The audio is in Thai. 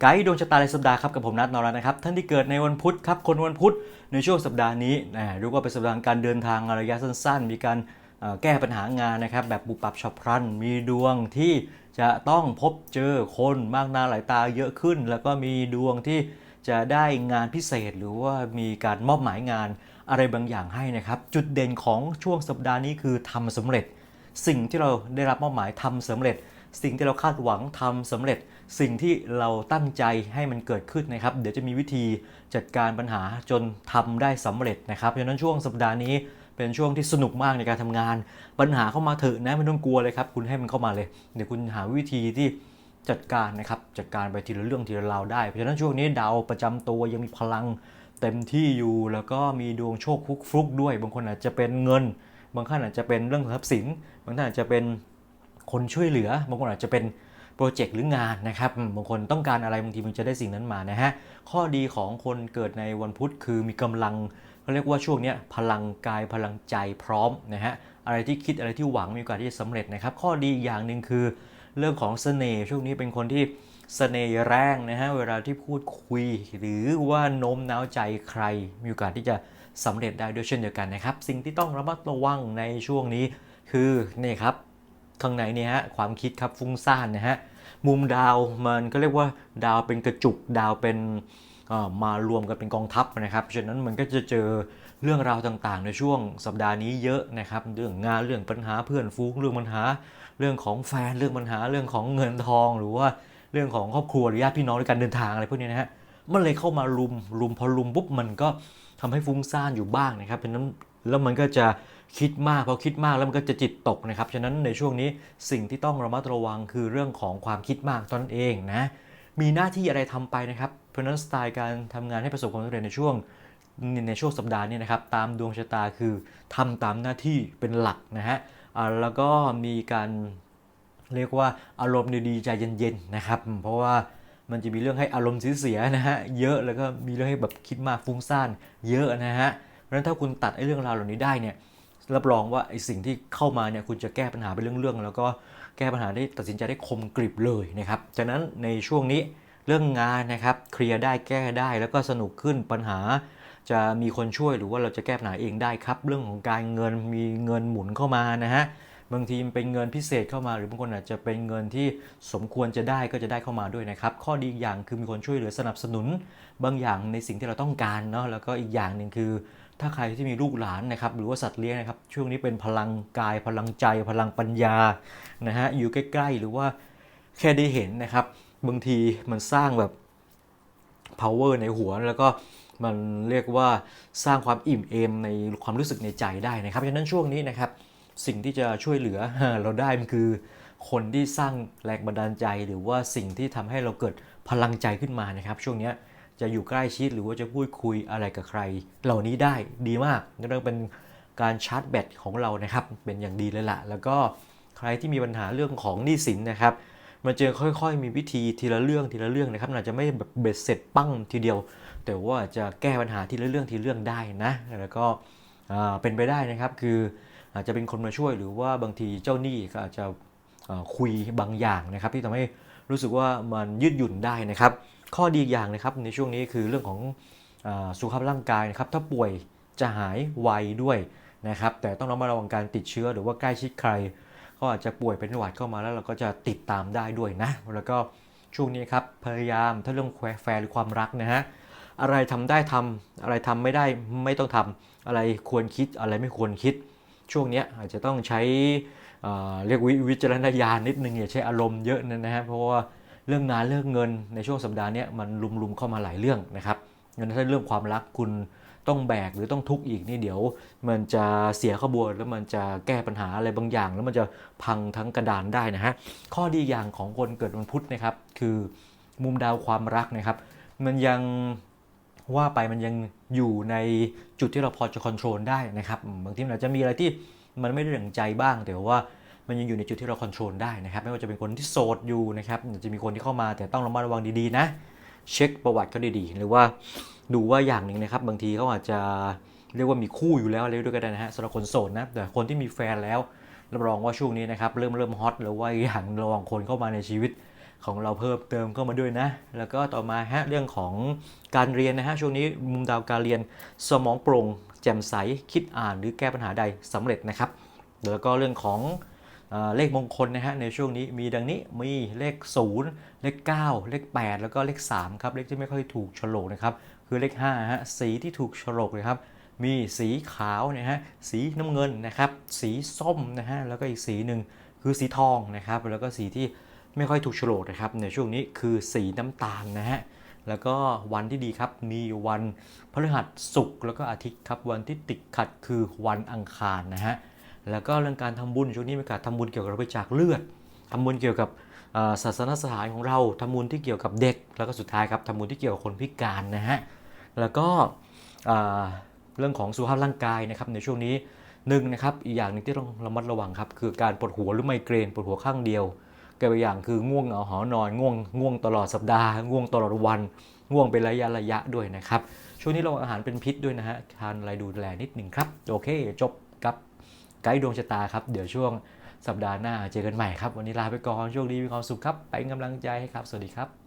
ไกด์ดวงชะตาในสัปดาห์ครับกับผมนัทนรัตน์นะครับท่านที่เกิดในวันพุธครับคนวันพุธในช่วงสัปดาห์นี้นะรู้ว่าเป็นสัปดาห์การเดินทางระยะสั้น ๆ มีการแก้ปัญหางานนะครับแบบบุปรับฉับพลัน มีดวงที่จะต้องพบเจอคนมากหน้าหลายตาเยอะขึ้น แล้วก็มีดวงที่จะได้งานพิเศษ หรือว่ามีการมอบหมายงานอะไรบางอย่างให้นะครับ จุดเด่นของช่วงสัปดาห์นี้คือทำสำเร็จ สิ่งที่เราได้รับมอบหมายทำสำเร็จ สิ่งที่เราคาดหวังทำสำเร็จ สิ่งที่เราตั้งใจให้มันเกิดขึ้นนะครับ เดี๋ยวจะมีวิธีจัดการปัญหาจนทำได้สำเร็จนะครับเพราะฉะนั้นช่วงสัปดาห์นี้เป็นช่วงที่สนุกมากในการทำงาน ปัญหาเข้ามาเถอะนะไม่ต้องกลัวเลยครับ คุณให้มันเข้ามาเลย เดี๋ยวคุณหาวิธีที่จัดการนะครับจัดการไปทีละเรื่องทีละราวได้ เพราะฉะนั้นช่วงนี้ดาวประจำตัวยังมีพลังเต็มที่อยู่แล้วก็มีดวงโชคฟลุกด้วย บางคนอาจจะเป็นเงิน บางท่านอาจจะเป็นเรื่องทรัพย์สิน บางท่านอาจจะเป็น คนช่วยเหลือบางคนอาจจะเป็นโปรเจกต์หรืองานนะครับบางคนต้องการอะไรบางทีมันจะได้สิ่งนั้นมานะฮะข้อดีของคนเกิดในวันพุธคือมีกำลังเขาเรียกว่าช่วงนี้พลังกายพลังใจพร้อมนะฮะอะไรที่คิดอะไรที่หวังมีโอกาสที่จะสำเร็จนะครับ ข้อดีอย่างหนึ่งคือเรื่องของเสน่ห์ช่วงนี้เป็นคนที่เสน่ห์แรงนะฮะเวลาที่พูดคุย หรือว่าโน้มน้าวใจใคร มีโอกาสที่จะสำเร็จได้ด้วยเช่นเดียวกันนะครับ สิ่งที่ต้องระมัดระวังในช่วงนี้คือนี่ครับ ข้างในเนี่ยฮะความคิดครับฟุ้งซ่านนะฮะมุมดาวมันก็เรียกว่าดาวเป็นกระจุกดาวเป็นมารวมกันเป็นกองทัพนะครับฉะนั้นมันก็จะเจอเรื่องราวต่างๆ ในช่วงสัปดาห์นี้เยอะนะครับ เรื่องงานเรื่องปัญหาเพื่อนฟูงเรื่องปัญหา เรื่องของแฟนเรื่องปัญหาเรื่องของเงินทอง หรือว่าเรื่องของครอบครัวหรือญาติพี่น้องในการเดินทางอะไรพวกนี้นะฮะมันเลยเข้ามารุมรุมพอรุมปุ๊บมันก็ทำให้ฟุ้งซ่านอยู่บ้างนะครับเพราะนั้นแล้วมันก็จะ คิดมากพอคิดมากแล้วมันก็จะจิตตกนะครับ ฉะนั้นในช่วงนี้สิ่งที่ต้องระมัดระวังคือเรื่องของความคิดมากตอนนั้นเองนะ มีหน้าที่อะไรทำไปนะครับ เพราะนั้นสไตล์การทำงานให้ประสบความสำเร็จในช่วงในช่วงสัปดาห์นี้นะครับ ตามดวงชะตาคือทำตามหน้าที่เป็นหลักนะฮะแล้วก็มีการเรียกว่าอารมณ์ดีๆใจเย็นๆนะครับ เพราะว่ามันจะมีเรื่องให้อารมณ์เสียนะฮะเยอะแล้วก็มีเรื่องให้แบบคิดมากฟุ้งซ่านเยอะนะฮะเพราะฉะนั้นถ้าคุณตัดไอ้เรื่องราวเหล่านี้ได้เนี่ย รับรองว่าไอ้สิ่งที่เข้ามาเนี่ยคุณจะแก้ปัญหาเป็นเรื่องๆแล้วก็แก้ปัญหาได้ตัดสินใจได้คมกริบเลยนะครับจากนั้นในช่วงนี้เรื่องงานนะครับเคลียร์ได้แก้ได้แล้วก็สนุกขึ้นปัญหา จะมีคนช่วยหรือว่าเราจะแก้ปัญหาเองได้ครับ เรื่องของการเงินมีเงินหมุนเข้ามานะฮะ บางทีเป็นเงินพิเศษเข้ามา หรือบางคนอาจจะเป็นเงินที่สมควรจะได้ก็จะได้เข้ามาด้วยนะครับ ข้อดีอีกอย่างคือมีคนช่วยเหลือสนับสนุน บางอย่างในสิ่งที่เราต้องการเนาะแล้วก็อีกอย่างหนึ่งคือ ถ้าใครที่มีลูกหลานนะครับหรือว่าสัตว์เลี้ยงนะครับช่วงนี้เป็นพลังกายพลังใจ พลังปัญญานะฮะอยู่ใกล้ๆ หรือว่าแค่ได้เห็นนะครับ บางทีมันสร้างแบบ power ในหัวแล้วก็มันเรียกว่าสร้างความอิ่มเอมในความรู้สึกในใจได้นะครับฉะนั้นช่วงนี้นะครับ สิ่งที่จะช่วยเหลือเราได้มันคือ คนที่สร้างแรงบันดาลใจ หรือว่าสิ่งที่ทำให้เราเกิดพลังใจขึ้นมานะครับ ช่วงนี้จะอยู่ใกล้ชิดหรือว่าจะพูดคุยอะไรกับใคร เหล่านี้ได้ดีมากนั่นเป็นการชาร์จแบตของเรานะครับ เป็นอย่างดีเลยล่ะ แล้วก็ใครที่มีปัญหาเรื่องของหนี้สินนะครับมันจะค่อยๆ มีวิธีทีละเรื่องทีละเรื่องนะครับอาจจะไม่แบบเบ็ดเสร็จปั้งทีเดียว แต่ว่าจะแก้ปัญหาทีละเรื่องทีเรื่องได้นะ แล้วก็เป็นไปได้นะครับคือ อาจจะเป็นคนมาช่วยหรือว่าบางทีเจ้าหนี้ก็อาจจะคุยบางอย่างนะครับ ที่ทำให้รู้สึกว่ามันยืดหยุ่นได้นะครับ ข้อดีอย่างนะครับในช่วงนี้คือเรื่องของอสุขภาพร่างกายนะครับ ถ้าป่วยจะหายไวด้วยนะครับ แต่ต้องระมัดระวังการติดเชื้อหรือว่าใกล้ชิดใคร ก็อาจจะป่วยเป็นหวัดเข้ามาแล้วเราก็จะติดตามได้ด้วยนะ แล้วก็ช่วงนี้ครับพยายามถ้าเรื่องแควแฟร์หรือความรักนะฮะอะไรทำได้ทำอะไรทำไม่ได้ไม่ต้องทำอะไรควรคิดอะไรไม่ควรคิด ช่วงนี้อาจจะต้องใช้เเรียกวิวิจารณญาณนิดนึงอย่าใช้อารมณ์เยอะนะฮะเพราะว่าเรื่องงานเรื่องเงินในช่วงสัปดาห์นี้มันลุมๆเข้ามาหลายเรื่องนะครับงั้นถ้าเรื่องความรักคุณต้องแบกหรือต้องทุกข์อีกนี่เดี๋ยว มันจะเสียขบวนแล้วมันจะแก้ปัญหาอะไรบางอย่าง แล้วมันจะพังทั้งกระดานได้นะฮะข้อดีอย่างของคนเกิดวันพุธนะครับ คือมุมดาวความรักนะครับ มันยัง ว่าไปมันยังอยู่ในจุดที่เราพอจะควบคุมได้นะครับบางทีมันอาจจะมีอะไรที่มันไม่ได้ดั่งใจบ้าง แต่ว่ามันยังอยู่ในจุดที่เราควบคุมได้นะครับ ไม่ว่าจะเป็นคนที่โสดอยู่นะครับอาจจะมีคนที่เข้ามาแต่ต้องระมัดระวังดีๆนะ เช็คประวัติเขาดีๆ หรือว่าดูว่าอย่างหนึ่งนะครับ บางทีเขาอาจจะเรียกว่ามีคู่อยู่แล้วอะไรด้วยก็ได้นะฮะสำหรับคนโสดนะแต่คนที่มีแฟนแล้วรับรองว่าช่วงนี้นะครับเริ่มเริ่มฮอตหรือว่าอย่างระวังคนเข้ามาในชีวิต ของเราเพิ่มเติมเข้ามาด้วยนะ แล้วก็ต่อมาฮะเรื่องของการเรียนนะฮะช่วงนี้มุมดาวการเรียนสมองโปร่งแจ่มใสคิดอ่านหรือแก้ปัญหาใดสำเร็จนะครับ แล้วก็เรื่องของเลขมงคลนะฮะในช่วงนี้มีดังนี้มีเลข 0 เลข 9 เลข 8 แล้วก็เลข3ครับเลขที่ไม่ค่อยถูกฉลกนะครับคือเลข5ฮะสีที่ถูกฉลกนะครับมีสีขาวนะฮะสีน้ำเงินนะครับสีส้มนะฮะแล้วก็อีกสีหนึ่งคือสีทองนะครับแล้วก็สีที่ ไม่ค่อยถูกโฉลกนะครับในช่วงนี้คือสีน้ำตาลนะฮะแล้วก็วันที่ดีครับมีวันพฤหัสศุกร์แล้วก็อาทิตย์ครับวันที่ติดขัดคือวันอังคารนะฮะแล้วก็เรื่องการทำบุญช่วงนี้มีการทำบุญเกี่ยวกับบริจาคเลือดทำบุญเกี่ยวกับศาสนสถานของเราทำบุญที่เกี่ยวกับเด็ก แล้วก็สุดท้ายครับทำบุญที่เกี่ยวกับคนพิการนะฮะแล้วก็เรื่องของสุขภาพร่างกายนะครับในช่วงนี้หนึ่งนะครับอีกอย่างหนึงที่ต้องระมัดระวังครับคือการปวดหัวหรือไมเกรนปวดหัวข้างเดียว กับอีกอย่างคือง่วงเหงาหอนอนง่วงง่วงตลอดสัปดาห์ ง่วงตลอดวัน ง่วงเป็นระยะระยะด้วยนะครับ ช่วงนี้ระวังอาหารเป็นพิษด้วยนะฮะทานอะไรดูแลนิดหนึ่งครับ โอเค จบกับไกด์ดวงชะตาครับ เดี๋ยวช่วงสัปดาห์หน้าเจอกันใหม่ครับ วันนี้ลาไปก่อนช่วงนี้มีความสุขครับ ไปกำลังใจให้ครับ สวัสดีครับ